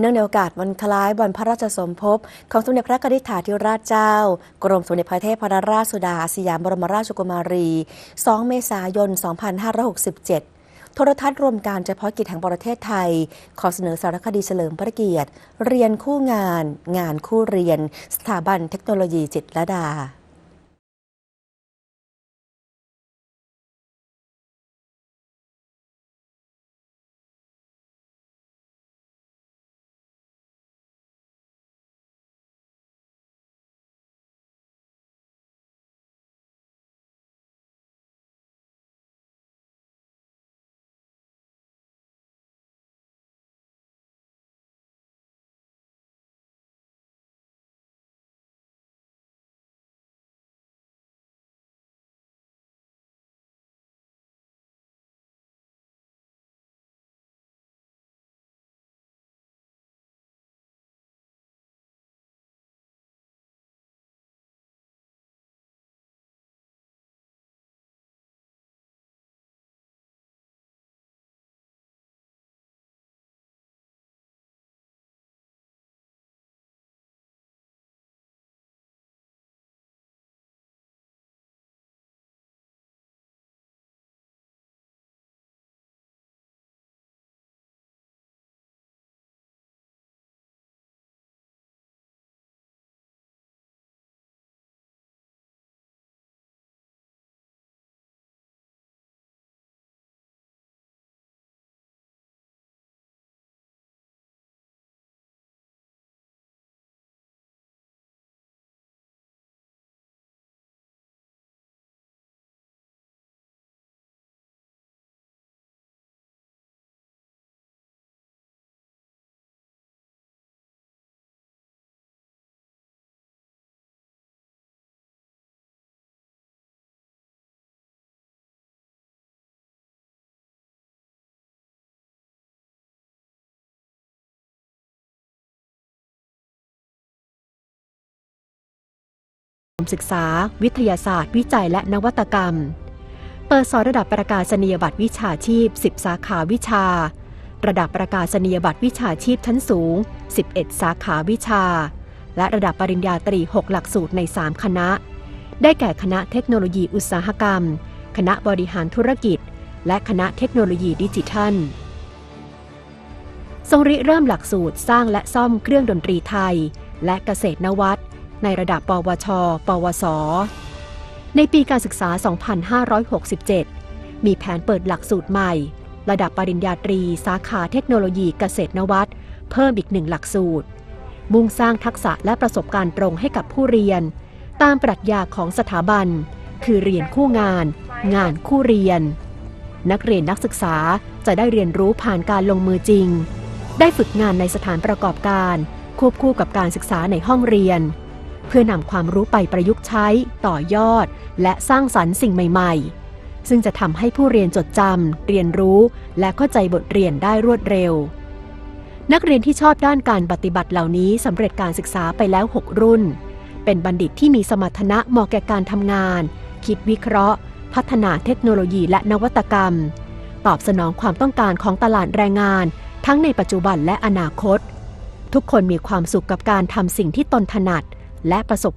เนื่องในโอกาสวันคล้ายวันพระราชสมภพของสมเด็จพระกนิษฐาธิราชเจ้า กรมสมเด็จพระเทพรราชสุดาสยามบรมราชกุมารี 2 เมษายน 2567โทรทัศน์รวมการเฉพาะกิจแห่งประเทศไทย ขอเสนอสารคดีเฉลิมพระเกียรติ เรียนคู่งาน งานคู่เรียน สถาบันเทคโนโลยีจิตรลดา ศึกษา วิทยาศาสตร์ วิจัยและนวัตกรรม เปิดสอนระดับประกาศนียบัตรวิชาชีพ 10 สาขาวิชา ระดับประกาศนียบัตรวิชาชีพชั้นสูง 11 สาขาวิชา และระดับปริญญาตรี 6 หลักสูตรใน 3 คณะ ได้แก่คณะเทคโนโลยีอุตสาหกรรม คณะบริหารธุรกิจ และคณะเทคโนโลยีดิจิทัลทรงริเริ่มหลักสูตรสร้างและซ่อมเครื่องดนตรีไทย และเกษตรนวัต ในระดับปวช ปวส ในปีการศึกษา 2567 มีแผนเปิดหลักสูตรใหม่ ระดับปริญญาตรี สาขาเทคโนโลยีเกษตรนวัตเพิ่มอีกหนึ่งหลักสูตร มุ่งสร้างทักษะและประสบการณ์ตรงให้กับผู้เรียน ตามปรัชญาของสถาบัน คือเรียนคู่งาน งานคู่เรียน นักเรียนนักศึกษาจะได้เรียนรู้ผ่านการลงมือจริง ได้ฝึกงานในสถานประกอบการ ควบคู่กับการศึกษาในห้องเรียน เพื่อนำความรู้ไปประยุกต์ใช้ ต่อยอด และสร้างสรรค์สิ่งใหม่ ๆ ซึ่งจะทำให้ผู้เรียนจดจำเรียนรู้ และเข้าใจบทเรียนได้รวดเร็ว นักเรียนที่ชอบด้านการปฏิบัติเหล่านี้สำเร็จการศึกษาไปแล้ว 6 รุ่น เป็นบัณฑิตที่มีสมรรถนะเหมาะแก่การทำงาน คิดวิเคราะห์ พัฒนาเทคโนโลยีและนวัตกรรม ตอบสนองความต้องการของตลาดแรงงาน ทั้งในปัจจุบันและอนาคต ทุกคนมีความสุขกับการทำสิ่งที่ตนถนัด และประสบ